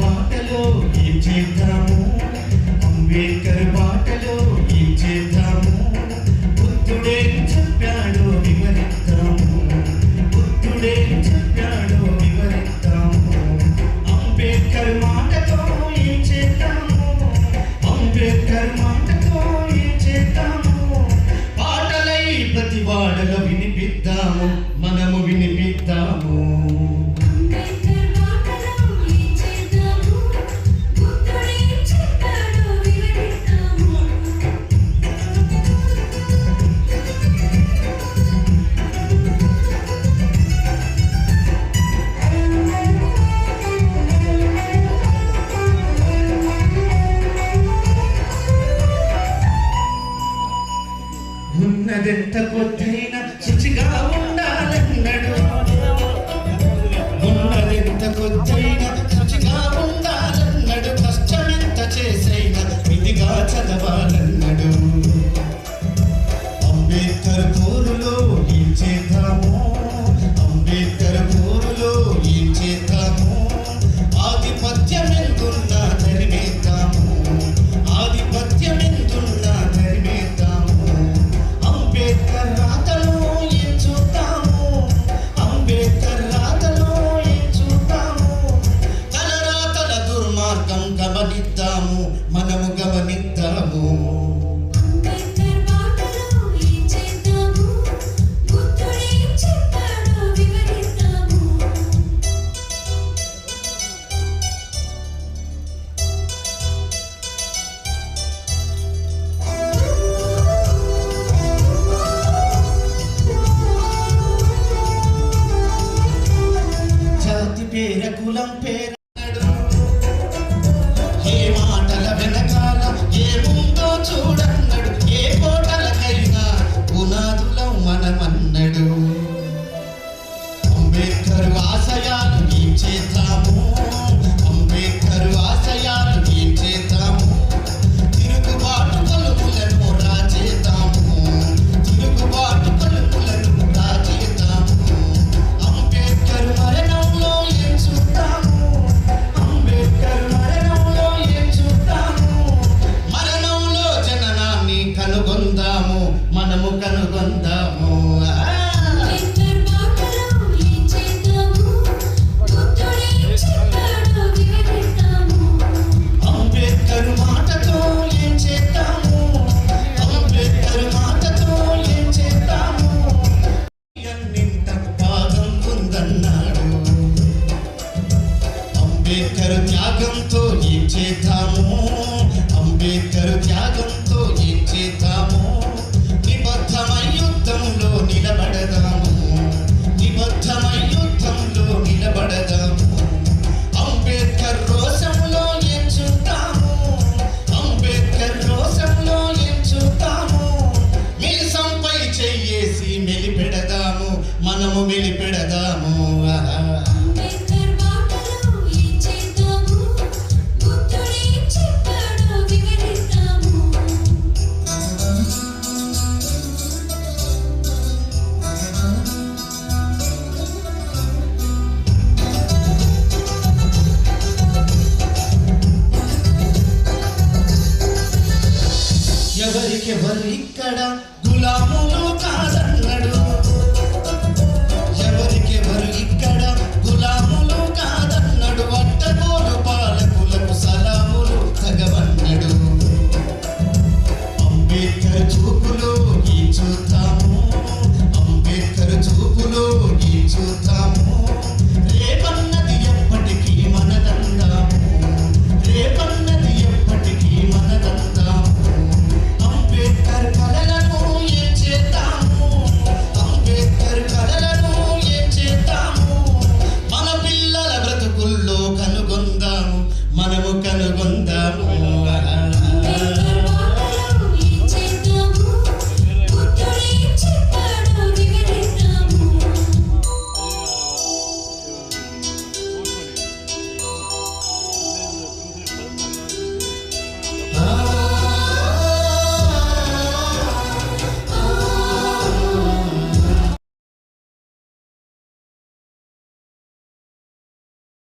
వాటలో ఈ చేద్దాం And the good thing. agama mintamu 吉他。不 Ambedkar త్యాగంతో ఏం చేద్దాము? అంబేద్కర్ త్యాగంతో ఏం చేద్దాము? నిబద్ధమై యుద్ధంలో నిలబడదాము. నిబద్ధమై యుద్ధంలో నిలబడదాము. అంబేద్కర్ రోషంలో ఏం చూద్దాము? అంబేద్కర్ రోషంలో ఏం చూద్దాము? మీసంపై చెయ్యేసి మెలిపెడదాము. మనము మెలిపెడదాము. అంబేద్కర్ no no கொண்ட மூவரா